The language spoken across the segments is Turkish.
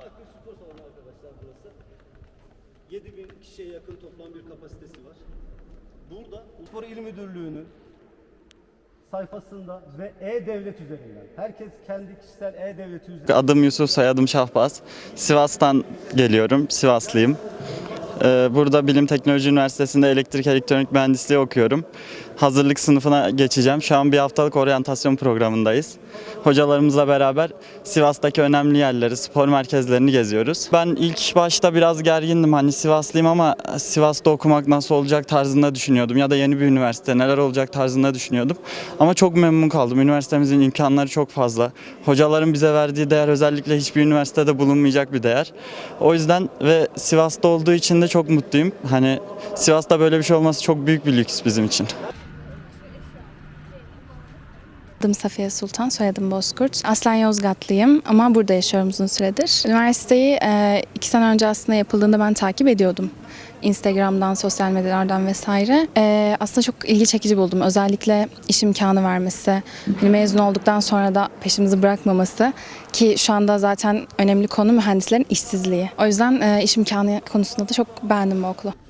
Tahakkül spor salonu arkadaşlar burası. 7000 kişiye yakın toplam bir kapasitesi var. Burada Spor İl Müdürlüğü'nün sayfasında ve E-Devlet üzerinden herkes kendi kişisel E-Devleti üzerinden Adım Yusuf, soyadım Şahbaz. Sivas'tan geliyorum, Sivaslıyım. Ee, Burada Bilim Teknoloji Üniversitesi'nde elektrik elektronik mühendisliği okuyorum. Hazırlık sınıfına geçeceğim. Şu an bir haftalık oryantasyon programındayız. Hocalarımızla beraber Sivas'taki önemli yerleri, spor merkezlerini geziyoruz. Ben ilk başta biraz gergindim. Hani Sivaslıyım ama Sivas'ta okumak nasıl olacak tarzında düşünüyordum. Ya da yeni bir üniversite neler olacak tarzında düşünüyordum. Ama çok memnun kaldım. Üniversitemizin imkanları çok fazla. Hocaların bize verdiği değer özellikle hiçbir üniversitede bulunmayacak bir değer. O yüzden ve Sivas'ta olduğu için de çok mutluyum. Hani Sivas'ta böyle bir şey olması çok büyük bir lüks bizim için. Adım Safiye Sultan, soyadım Bozkurt. Aslen Yozgatlıyım ama burada yaşıyorum uzun süredir. Üniversiteyi e, iki sene önce aslında yapıldığında ben takip ediyordum. Instagram'dan, sosyal medyalardan vesaire. E, aslında çok ilgi çekici buldum. Özellikle iş imkanı vermesi, hani mezun olduktan sonra da peşimizi bırakmaması ki şu anda zaten önemli konu mühendislerin işsizliği. O yüzden e, iş imkanı konusunda da çok beğendim bu okulu.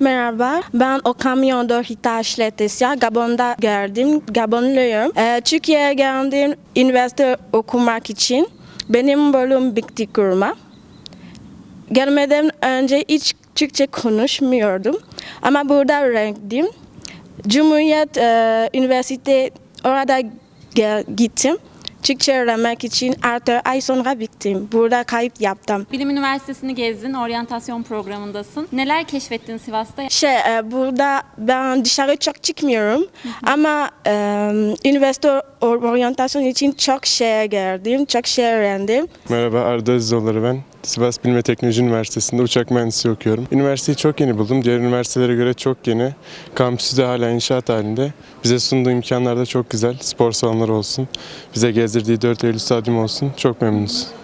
Merhaba, ben o kamyonda Hitaş Letesya, Gabon'da geldim, Gabonluyum. Ee, Türkiye'ye geldim üniversite okumak için. Benim bölüm bitti kurma. Gelmeden önce hiç Türkçe konuşmuyordum. Ama burada öğrendim. Cumhuriyet e, Üniversite orada gittim. Türkçe öğrenmek için 6 ay sonra bittim. Burada kayıt yaptım. Bilim Üniversitesi'ni gezdin, oryantasyon programındasın. Neler keşfettin Sivas'ta? Şey e, burada ben dışarı çok çıkmıyorum ama e, üniversite or- oryantasyon için çok şey gördüm, çok şey öğrendim. Merhaba Arda Azizoğulları ben. Sivas Bilim ve Teknoloji Üniversitesi'nde uçak mühendisliği okuyorum. Üniversiteyi çok yeni buldum. Diğer üniversitelere göre çok yeni. Kampüsü de hala inşaat halinde. Bize sunduğu imkanlar da çok güzel. Spor salonları olsun. Bize gezdirdiği 4 Eylül Stadyumu olsun. Çok memnunuz.